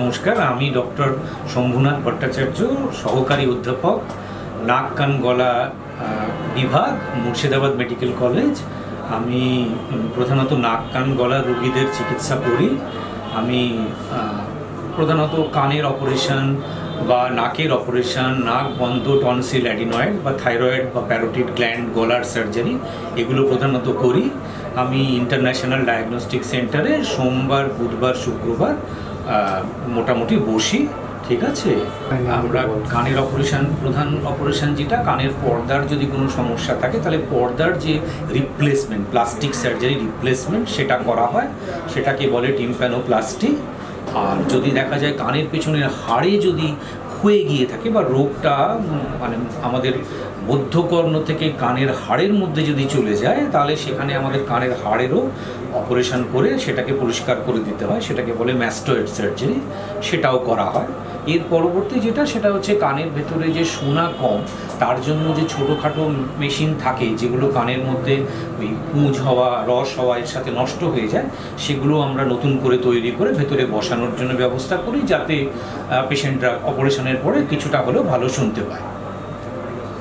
নমস্কার, আমি ডক্টর শম্ভুনাথ ভট্টাচার্য, সহকারী অধ্যাপক নাক কান গলা বিভাগ, মুর্শিদাবাদ মেডিকেল কলেজ। আমি প্রধানত নাক কান গলা রোগীদের চিকিৎসা করি। আমি প্রধানত কানের অপারেশন বা নাকের অপারেশন, নাক বন্ধ টনসিল অ্যাডিনয়েড বা থাইরয়েড বা প্যারোটিড গ্ল্যান্ড গলার সার্জারি, এগুলো প্রধানত করি। আমি ইন্টারন্যাশনাল ডায়াগনস্টিক সেন্টারে সোমবার, বুধবার, শুক্রবার মোটামুটি বসি, ঠিক আছে? আমরা কানের অপারেশন, প্রধান অপারেশন যেটা, কানের পর্দার যদি কোনো সমস্যা থাকে, তাহলে পর্দার যে রিপ্লেসমেন্ট প্লাস্টিক সার্জারি রিপ্লেসমেন্ট সেটা করা হয়। সেটাকে বলে টিম্প্যানোপ্লাস্টি আর যদি দেখা যায় কানের পেছনের হাড়ে যদি ক্ষয়ে গিয়ে থাকে বা রোগটা মানে আমাদের মধ্যকর্ণ থেকে কানের হাড়ের মধ্যে যদি চলে যায়, তাহলে সেখানে আমাদের কানের হাড়েরও অপারেশন করে সেটাকে পরিষ্কার করে দিতে হয়। সেটাকে বলে ম্যাস্টোয়েড সার্জারি। সেটাও করা হয়। এর পরবর্তী যেটা, সেটা হচ্ছে কানের ভেতরে যে শোনা কম, তার জন্য যে ছোটোখাটো মেশিন থাকে, যেগুলো কানের মধ্যে ওই পুঁজ হওয়া, রস হওয়া এর সাথে নষ্ট হয়ে যায়, সেগুলো আমরা নতুন করে তৈরি করে ভেতরে বসানোর জন্য ব্যবস্থা করি, যাতে পেশেন্টরা অপারেশনের পরে কিছুটা হলেও ভালো শুনতে পায়।